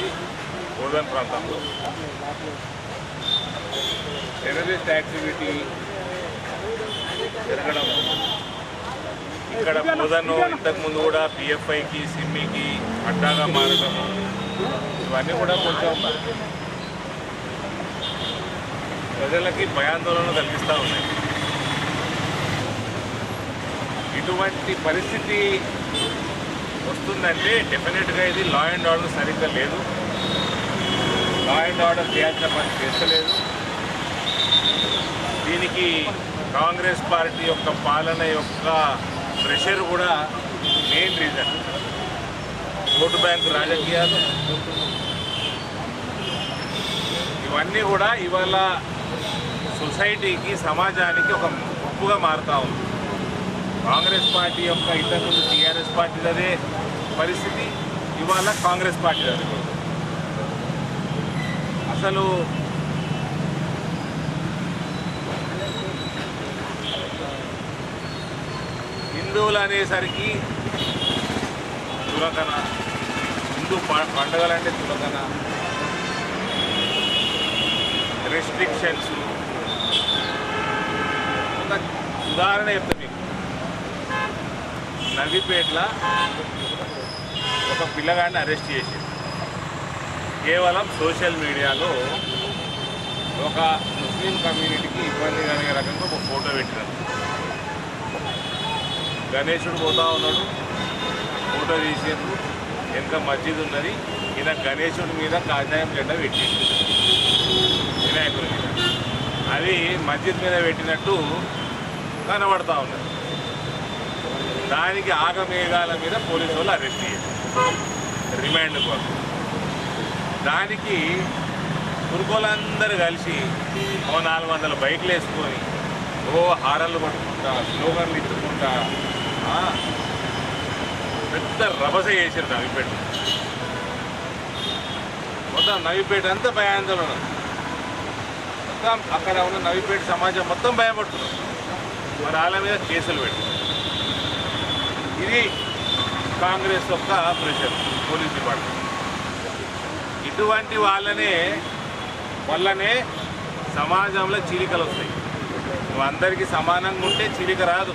చేయడం జరిగింది ప్రాంతంలో. టెర్రరిస్ట్ యాక్టివిటీ జరగడం. ఇక్కడ బోధను ఇంతకుముందు కూడా పిఎఫ్ఐకి సిమ్మికి అడ్డాగా మారడం ఇవన్నీ కూడా కొంచెం ప్రజలకి భయాందోళన కలిగిస్తూ ఉన్నాయి. ఇటువంటి పరిస్థితి వస్తుందంటే డెఫినెట్గా ఇది లా అండ్ ఆర్డర్ సరిగ్గా లేదు. లా అండ్ ఆర్డర్ చేయాల్సిన పని చేస్తలేదు. దీనికి కాంగ్రెస్ పార్టీ యొక్క పాలన యొక్క ప్రెషర్ కూడా మెయిన్ రీజన్ ఓటు బ్యాంకు రాజకీయాలు. ఇవన్నీ కూడా ఇవాళ సొసైటీకి సమాజానికి ఒక ముప్పుగా మారుతా ఉంది. కాంగ్రెస్ పార్టీ యొక్క ఇంతకుముందు టీఆర్ఎస్ పార్టీ అదే పరిస్థితి ఇవాళ కాంగ్రెస్ పార్టీ అసలు హిందువులు అనేసరికి దురకన హిందూ ప- పండుగలంటే దురకన రెస్ట్రిక్షన్స్ ఒక ఉదాహరణ చెప్తా మీకు. నవీపేటలో ఒక పిల్లగాడిని అరెస్ట్ చేసింది. కేవలం సోషల్ మీడియాలో ఒక ముస్లిం కమ్యూనిటీకి ఇబ్బంది కలిగే రకంగా ఒక ఫోటో పెట్టినారు గణేశుడు పోతా ఉన్నాడు. ఫోటో తీసేందుకు ఎంత మస్జిద్ ఉన్నది. ఈయన గణేశుడి మీద కాషాయం జెండా పెట్టిండు. వినాయకుడి మీద. అది మస్జిద్ మీద పెట్టినట్టు కనబడతా ఉన్నది. దానికి ఆగమేఘాల మీద పోలీసు వాళ్ళు అరెస్ట్ చేశారు. రిమాండ్ కోసం. దానికి కురుకోలందరూ కలిసి ఓ నాలుగు వందల బైక్లు వేసుకొని ఓ హారలు పట్టుకుంటా స్లోగన్లు ఇచ్చుకుంటా పెద్ద రభస చేశారు నవిపేట. మొత్తం నవిపేట అంతా భయాందోళన. మొత్తం అక్కడ ఉన్న నవిపేట సమాజం మొత్తం భయపడుతున్నారు మరి వాళ్ళ మీద కేసులు పెట్టి ఇది కాంగ్రెస్ యొక్క ప్రెషర్ పోలీస్ డిపార్ట్మెంట్ ఇటువంటి వాళ్ళనే వల్లనే సమాజంలో చీలికలు వస్తాయి. నువ్వు అందరికీ సమానంగా ఉంటే చీలిక రాదు.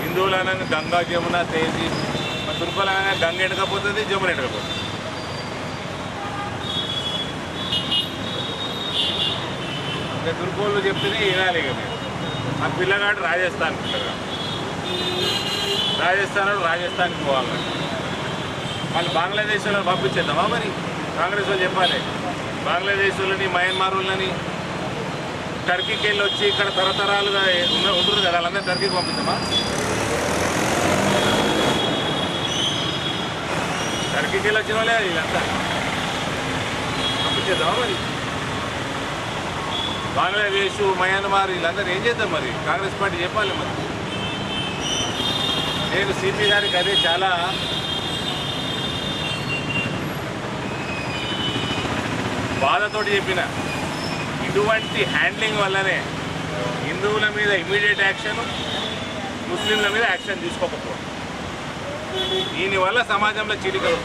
హిందువులు అనగా గంగా జమున తేజీ మరి అనగా గంగ ఎడకపోతుంది జమున ఎడకపోతుంది ఇంకా తుర్కోళ్ళు చెప్తేనే వినాలి ఇక మీరు. ఆ పిల్లగాడు రాజస్థాన్ పిల్లగాడు రాజస్థాన్ రాజస్థాన్కి పోవాలి. వాళ్ళు బంగ్లాదేశ్ వాళ్ళని పంపించేద్దామా మరి? కాంగ్రెస్ వాళ్ళు చెప్పాలి. బంగ్లాదేశ్ వాళ్ళని మయన్మార్ వాళ్ళని టర్కీకి వెళ్ళి వచ్చి ఇక్కడ తరతరాలుగా ఉంటుంది కదా వాళ్ళందరూ టర్కీకి పంపిద్దామా? టర్కీకి వెళ్ళి వచ్చిన వాళ్ళే వీళ్ళంతా. పంపించేద్దామా మరి? బంగ్లాదేశ్ మయన్మార్ వీళ్ళందరూ ఏం చేద్దాం మరి? కాంగ్రెస్ పార్టీ చెప్పాలి మరి. నేను సిపి గారికి అదే చాలా బాధతోటి చెప్పిన. ఇటువంటి హ్యాండ్లింగ్ వల్లనే హిందువుల మీద ఇమీడియట్ యాక్షన్ ముస్లింల మీద యాక్షన్ తీసుకోకపోవడం. దీనివల్ల సమాజంలో చీలికలు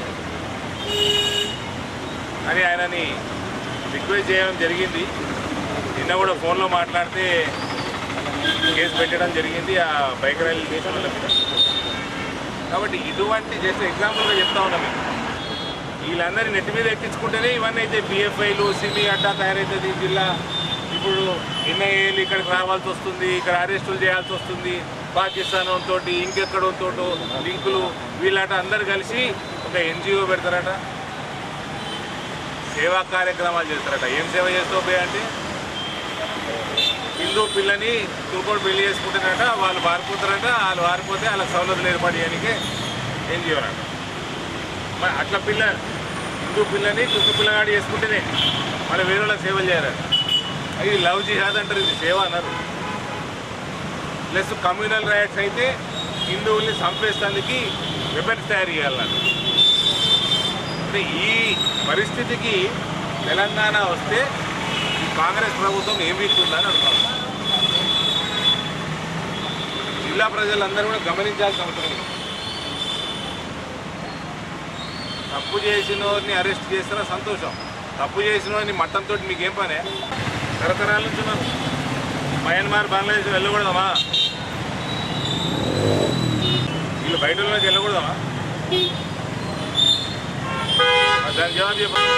అని ఆయనని రిక్వెస్ట్ చేయడం జరిగింది. నిన్న కూడా ఫోన్లో మాట్లాడితే కేసు పెట్టడం జరిగింది. ఆ బైక్ ర్యాలీ చేసిన వాళ్ళ మీద కాబట్టి ఇటువంటి జస్ట్ ఎగ్జాంపుల్గా చెప్తా ఉన్నాం మేము వీళ్ళందరినీ నెట్ మీద ఎక్కించుకుంటేనే ఇవన్నీ అయితే పిఎఫ్ఐలు సిమి అడ్డా తయారవుతుంది జిల్లా. ఇప్పుడు ఎన్ఐఏలు ఇక్కడికి రావాల్సి వస్తుంది ఇక్కడ అరెస్టులు చేయాల్సి వస్తుంది. పాకిస్తాన్ తోటి ఇంకెక్కడంతో లింకులు వీళ్ళట అందరు కలిసి ఒక ఎన్జిఓ పెడతారట. సేవా కార్యక్రమాలు చేస్తారట. ఏం సేవ చేస్తావు బే అంటే? హిందూ పిల్లని తురుకోడు పెళ్ళి చేసుకుంటారట వాళ్ళు పారిపోతారట వాళ్ళు పారిపోతే వాళ్ళకి సౌలభ్యం ఏర్పాటు చేయడానికి ఏం చేయరట మరి అట్లా పిల్ల హిందూ పిల్లని తుర్కు పిల్లగాడు చేసుకుంటేనే మళ్ళీ వేరే వాళ్ళకి సేవలు చేయాలి. అది లవ్ జిహాద్ అంటారు ఇది సేవ అన్నారు. ప్లస్ కమ్యూనల్ రైట్స్ అయితే హిందువుల్ని చంపేస్తానికి వెపన్స్ తయారు చేయాలన్నారు. అంటే ఈ పరిస్థితికి తెలంగాణ వస్తే కాంగ్రెస్ ప్రభుత్వం ఏమీ ఇస్తుందని అనుకుంటున్నాను జిల్లా ప్రజలందరూ కూడా గమనించాల్సిన అవసరం తప్పు చేసిన వారిని అరెస్ట్ చేసినా సంతోషం. తప్పు చేసిన వారిని మట్టంతో మీకేం పనే? తరతరాల నుంచి ఉన్నారు. మయన్మార్ బంగ్లాదేశ్ వెళ్ళకూడదమ్మా. వీళ్ళు బయట నుంచి వెళ్ళకూడదమ్మా. మరి జవాబు చెప్పండి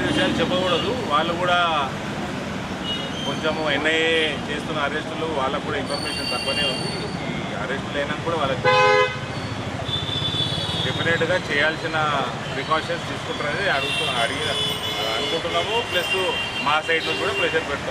ఈ విషయాలు వాళ్ళు కూడా కొంచెం ఎన్ఐఏ చేస్తున్న అరెస్టులు వాళ్ళకు కూడా ఇన్ఫర్మేషన్ తక్కువనే ఉంది. ఈ అరెస్టులు అయినా కూడా వాళ్ళకి డెఫినెట్గా చేయాల్సిన ప్రికాషన్స్ తీసుకుంటారని అడుగుతూ అడిగి అనుకుంటున్నాము. ప్లస్ మా సైడ్ నుంచి కూడా ప్రెషర్ పెడతాం.